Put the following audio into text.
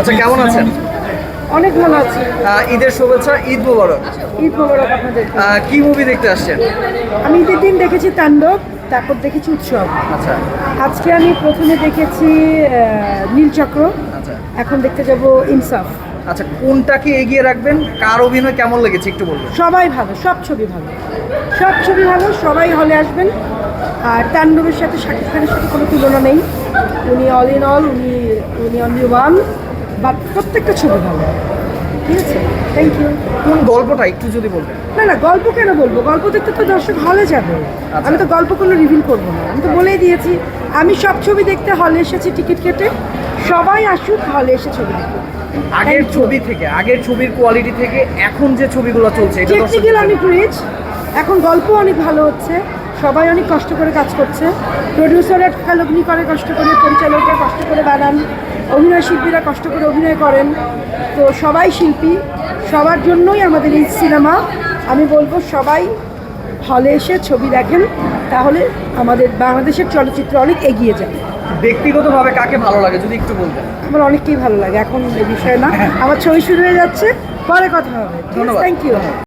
আচ্ছা কেমন আছেন? অনেক ভালো আছে। ঈদের শুভেচ্ছা ঈদ মুবারক। ঈদ মোবারক আপনাদের। কি মুভি দেখতে আসছেন? আমি ঈদের দিন দেখেছি তাণ্ডব তারপর দেখেছি উৎসব। আচ্ছা। আজকে আমি প্রথমে দেখেছি নীলচক্র আচ্ছা। এখন দেখতে যাব ইনসাফ। আচ্ছা কোনটাকে এগিয়ে রাখবেন? কার অভিনয় কেমন লেগেছে একটু বলবেন? সবাই ভালো সব ছবি ভালো। সব ছবি ভালো সবাই হলে আসবেন। আর তাণ্ডবের সাথে শাকিব খানের সাথে কোনো তুলনা নেই। উনি অল ইন অল উনি উনি অনলি ওয়ান বাট প্রত্যেকটা ছবি ভালো। ঠিক আছে? থ্যাংক ইউ কোন গল্পটা একটু যদি বলবেন না না গল্প কেন বলব? গল্প দেখতে তো দর্শক হলে যাবে। আচ্ছা। আমি তো গল্প কোনো রিভিল করব না। আমি তো বলেই দিয়েছি আমি সব ছবি দেখতে হলে এসেছি টিকিট কেটে। সবাই আসুক হলে এসে ছবি দেখুক। আগের ছবি থেকে আগের ছবির কোয়ালিটি থেকে এখন যে ছবিগুলো চলছে টেকনিক্যাল অনেক রিচ এখন গল্প অনেক ভালো হচ্ছে। সবাই অনেক কষ্ট করে কাজ করছে। প্রডিউসাররা কালগ্নি করে কষ্ট করে পরিচালকরা কষ্ট করে বানান অভিনয় শিল্পীরা কষ্ট করে অভিনয় করেন। তো সবাই শিল্পী সবার জন্যই আমাদের এই সিনেমা। আমি বলব সবাই হলে এসে ছবি দেখেন তাহলে আমাদের বাংলাদেশের চলচ্চিত্র অনেক এগিয়ে যাবে। ব্যক্তিগতভাবে কাকে ভালো লাগে যদি একটু বলবেন আমার অনেককেই ভালো লাগে এখন এই বিষয় না। আমার ছবি শুরু হয়ে যাচ্ছে পরে কথা হবে। ধন্যবাদ। Thank you